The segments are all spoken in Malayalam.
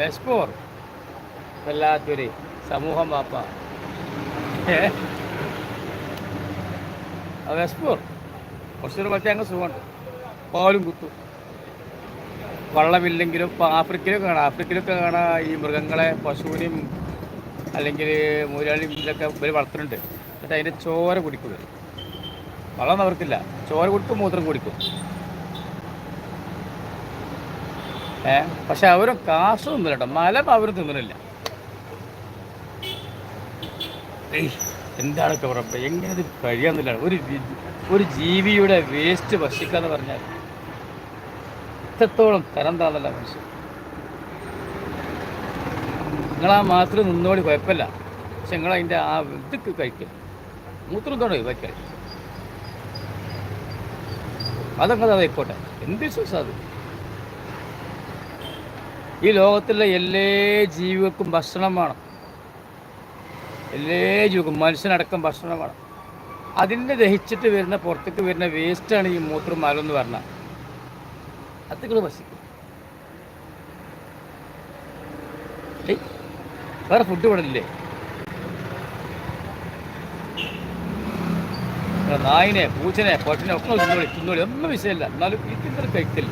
വെസ്പോർ വല്ലാത്തൊരു സമൂഹം വാപ്പ വെസ്പോർ കുറച്ചൊരു പക്ഷേ അങ്ങ് സുഖമുണ്ട് പാലും കുത്തും വള്ളമില്ലെങ്കിലും ഇപ്പോൾ ആഫ്രിക്കയിലൊക്കെ കാണാം ആഫ്രിക്കയിലൊക്കെ കാണാം ഈ മൃഗങ്ങളെ പശുവിനെയും അല്ലെങ്കിൽ മുരാളിയും ഇതൊക്കെ ഇവർ വളർത്തുന്നുണ്ട്. എന്നിട്ട് അതിന്റെ ചോര കുടിക്കും. വെള്ളം അവർക്കില്ല ചോര കുടിക്കും മൂത്രം കുടിക്കും. പക്ഷെ അവരും കാശ് തിന്നില്ല കേട്ടോ മലം അവരും തിന്നില്ല ഏയ്, എന്താണ് കുറപ്പ് എങ്ങനെ കഴിയാന്നില്ല ഒരു ഒരു ജീവിയുടെ വേസ്റ്റ് ഭക്ഷിക്കാന്ന് പറഞ്ഞാൽ ഇത്രത്തോളം തരം താന്നല്ല മനുഷ്യൻ. നിങ്ങൾ ആ മാത്രം നിന്നോടി കുഴപ്പമില്ല. പക്ഷെ നിങ്ങൾ അതിന്റെ ആ ഇത് കഴിക്കും. മൂത്രം തോടെ വയ്ക്കാൻ അതൊക്കെ അതായിക്കോട്ടെ. എന്ത് വിശ്വാസം അത്? ഈ ലോകത്തിലെ എല്ലാ ജീവികൾക്കും ഭക്ഷണം വേണം എല്ലാ ജീവിക്കും മനുഷ്യനടക്കം ഭക്ഷണം വേണം അതിന്റെ ദഹിച്ചിട്ട് വരുന്ന പുറത്തേക്ക് വരുന്ന വേസ്റ്റാണ് ഈ മൂത്രം മലം എന്ന് പറഞ്ഞാൽ. അത്തുകൾ ഭക്ഷിക്കും. വേറെ ഫുഡ് ഇവിടെ നായിനെ പൂച്ചനെ പൊട്ടനെ ഒക്കെ തിന്നോളി തിന്നോളി. ഒന്നും വിഷയമില്ല. എന്നാലും ഇതിന്റെ കഴിക്കില്ല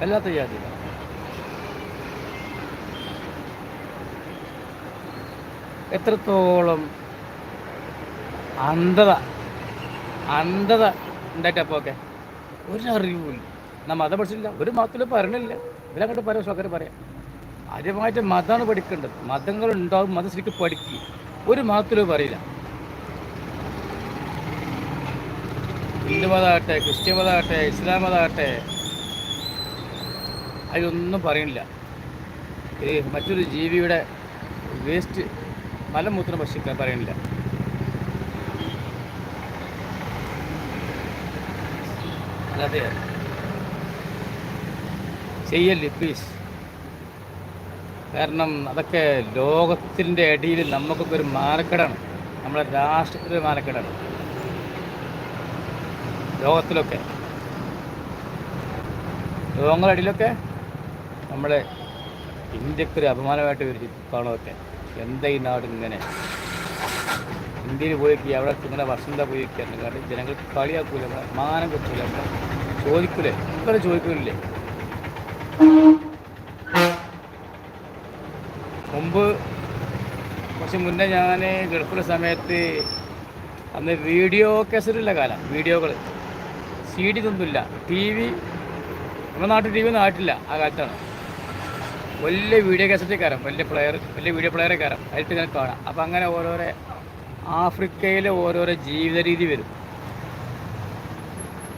വല്ലാത്ത ജാതിയില്ല എത്രത്തോളം അന്ധത അന്ധത ഉണ്ടായിട്ടപ്പോക്കെ ഒരറിവുമില്ല നാ മതം പഠിച്ചില്ല ഒരു മതത്തിൽ പറഞ്ഞില്ല ഇവരങ്ങോട്ട് പറയാം സ്വകാര്യം പറയാം. ആദ്യമായിട്ട് മതമാണ് പഠിക്കേണ്ടത്. മതങ്ങൾ ഉണ്ടാവും മതം ശരിക്കും പഠിക്കുക ഒരു മതത്തിലും പറയില്ല. ഹിന്ദു മതമാകട്ടെ ക്രിസ്ത്യ മതമാകട്ടെ ഇസ്ലാം മതമാകട്ടെ അതിലൊന്നും പറയണില്ല. ഈ മറ്റൊരു ജീവിയുടെ വേസ്റ്റ് മലമൂത്രം ഭക്ഷിക്കാൻ പറയണില്ല. അതെ ചെയ്യല്ലേ പ്ലീസ് കാരണം അതൊക്കെ ലോകത്തിന്റെ അടിയിൽ നമുക്കൊക്കെ ഒരു മാനക്കേടാണ്. നമ്മുടെ രാഷ്ട്രത്തിന്റെ മാനക്കേടാണ്. ലോകത്തിലൊക്കെ. ലോകങ്ങളുടെ ഇടയിലൊക്കെ നമ്മുടെ ഇന്ത്യക്കൊരു അഭിമാനമായിട്ട് വരും കാണുമൊക്കെ എന്താ ഈ നാട് ഇങ്ങനെ? ഇന്ത്യയിൽ പോയി അവിടെ ഇങ്ങനെ വസന്ത പോയിക്കുക ജനങ്ങൾ കളിയാക്കൂല നമ്മളെ മാനം കിട്ടൂല. നമ്മളെ ചോദിക്കൂലേ? ഇങ്ങനെ ചോദിക്കൂലേ? മുമ്പ് കുറച്ച് മുന്നേ ഞാൻ ഗൾഫിലെ സമയത്ത് അന്ന് വീഡിയോ കേസറ്റുള്ള കാലം വീഡിയോകൾ സി ഡി തൊന്നുമില്ല ടി വി നമ്മുടെ നാട്ടിൽ ടി വി ഒന്നും ആയിട്ടില്ല ആ കാലത്താണ്. വലിയ വീഡിയോ കാസറ്റ് കയറാം വലിയ പ്ലെയർ വലിയ വീഡിയോ പ്ലെയറെ കയറാം അതിട്ട് ഇങ്ങനെ കാണാം. അപ്പോൾ അങ്ങനെ ഓരോരോ ആഫ്രിക്കയിലെ ഓരോരോ ജീവിത രീതി വരും.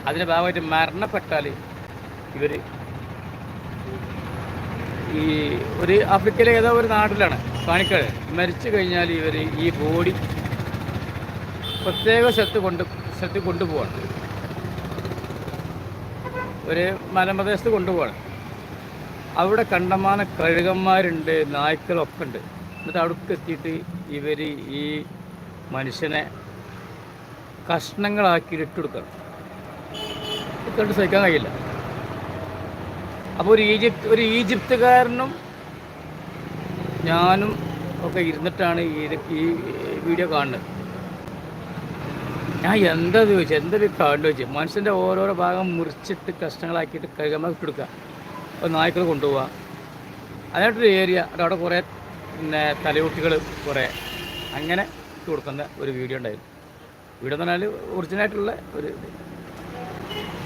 അതിന്റെ ഭാഗമായിട്ട് മരണപ്പെട്ടാൽ ഇവർ ഈ ഒരു ആഫ്രിക്കയിലെ ഏതോ ഒരു നാട്ടിലാണ് പണിക്കാട് മരിച്ചു കഴിഞ്ഞാൽ ഇവർ ഈ ബോഡി പ്രത്യേക സ്ഥലത്ത് കൊണ്ട് സ്ഥലത്ത് കൊണ്ടുപോവാണ്. ഒരു മലമ്പ്രദേശത്ത് കൊണ്ടുപോവാണ്. അവിടെ കണ്ടമാന കഴുകന്മാരുണ്ട് നായ്ക്കളൊക്കെ ഉണ്ട് എന്നിട്ട് അവിടേക്ക് എത്തിയിട്ട് ഇവർ ഈ മനുഷ്യനെ കഷ്ണങ്ങളാക്കി ഇട്ടുകൊടുക്കണം ഇട്ടുകൊണ്ട് സഹിക്കാൻ കഴിയില്ല. അപ്പോൾ ഒരു ഈജിപ്ത് ഒരു ഈജിപ്തുകാരനും ഞാനും ഒക്കെ ഇരുന്നിട്ടാണ് ഈ ഈ വീഡിയോ കാണുന്നത്. ഞാൻ എന്താ ചോദിച്ചത് എന്താ കാണുന്നത് ചോദിച്ചു? മനുഷ്യന്റെ ഓരോരോ ഭാഗം മുറിച്ചിട്ട് കഷ്ണങ്ങളാക്കിയിട്ട് കഴുകമ്മ ഇട്ടെടുക്കുക അപ്പോൾ നായ്ക്കൾ കൊണ്ടുപോവുക അതിനായിട്ടൊരു ഏരിയ അവിടെ കുറേ പിന്നെ തലയൂട്ടികൾ കുറേ. അങ്ങനെ ഇട്ട് കൊടുക്കുന്ന ഒരു വീഡിയോ ഉണ്ടായിരുന്നു. വീഡിയോ എന്ന് പറഞ്ഞാൽ ഒറിജിനായിട്ടുള്ള ഒരു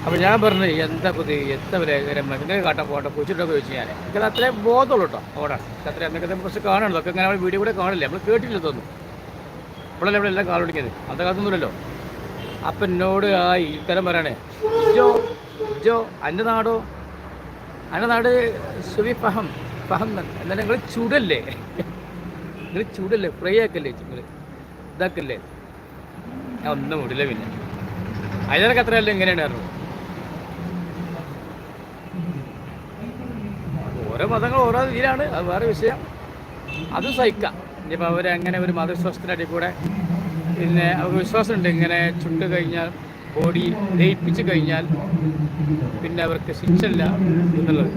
അപ്പോൾ ഞാൻ പറഞ്ഞു എന്താ പുതിയ എത്ര വിലകരം ഇങ്ങനെ കാട്ടാൻ പോകട്ടെ കൊച്ചിട്ടൊക്കെ ചോദിച്ചു ഞാൻ എനിക്കത് അത്രയും ബോധമുള്ളൂ കേട്ടോ അവിടെ അത്ര എന്തൊക്കെ കുറച്ച് കാണുള്ളൂ ഒക്കെ ഇങ്ങനെ വീഡിയോ കൂടെ കാണില്ല? നമ്മൾ കേട്ടില്ല തോന്നുന്നു ഇപ്പോഴല്ലേ ഇവിടെ എല്ലാം കാൾ പിടിക്കുന്നത് അത്ര കാലത്തൊന്നുമില്ലല്ലോ അപ്പം എന്നോട് ആ ഈ തരം പറയണേ ജോ ജോ എന്റെ നാടോ? എന്റെ നാട് സുവി ഫഹം ഫഹം എന്നാലും നിങ്ങൾ ചൂടല്ലേ? നിങ്ങൾ ചൂടല്ലേ? ഫ്രൈ ആക്കല്ലേ നിങ്ങൾ ഇതാക്കല്ലേ? ഞാൻ ഒന്നും വിടില്ല പിന്നെ. അതിനൊക്കെ അത്രയല്ല ഇങ്ങനെയാണ് ഓരോ മതങ്ങൾ ഓരോ രീതിയിലാണ്. അത് വേറെ വിഷയം. അത് സഹിക്കാം. ഇനിയിപ്പോൾ അവരങ്ങനെ ഒരു മതവിശ്വാസത്തിന്റെ അടിയിൽ കൂടെ പിന്നെ അവർക്ക് വിശ്വാസമുണ്ട്. ഇങ്ങനെ ചുണ്ട് കഴിഞ്ഞാൽ ബോഡി ദഹിപ്പിച്ചു കഴിഞ്ഞാൽ പിന്നെ അവർക്ക് ശിക്ഷയില്ല എന്നുള്ളത്.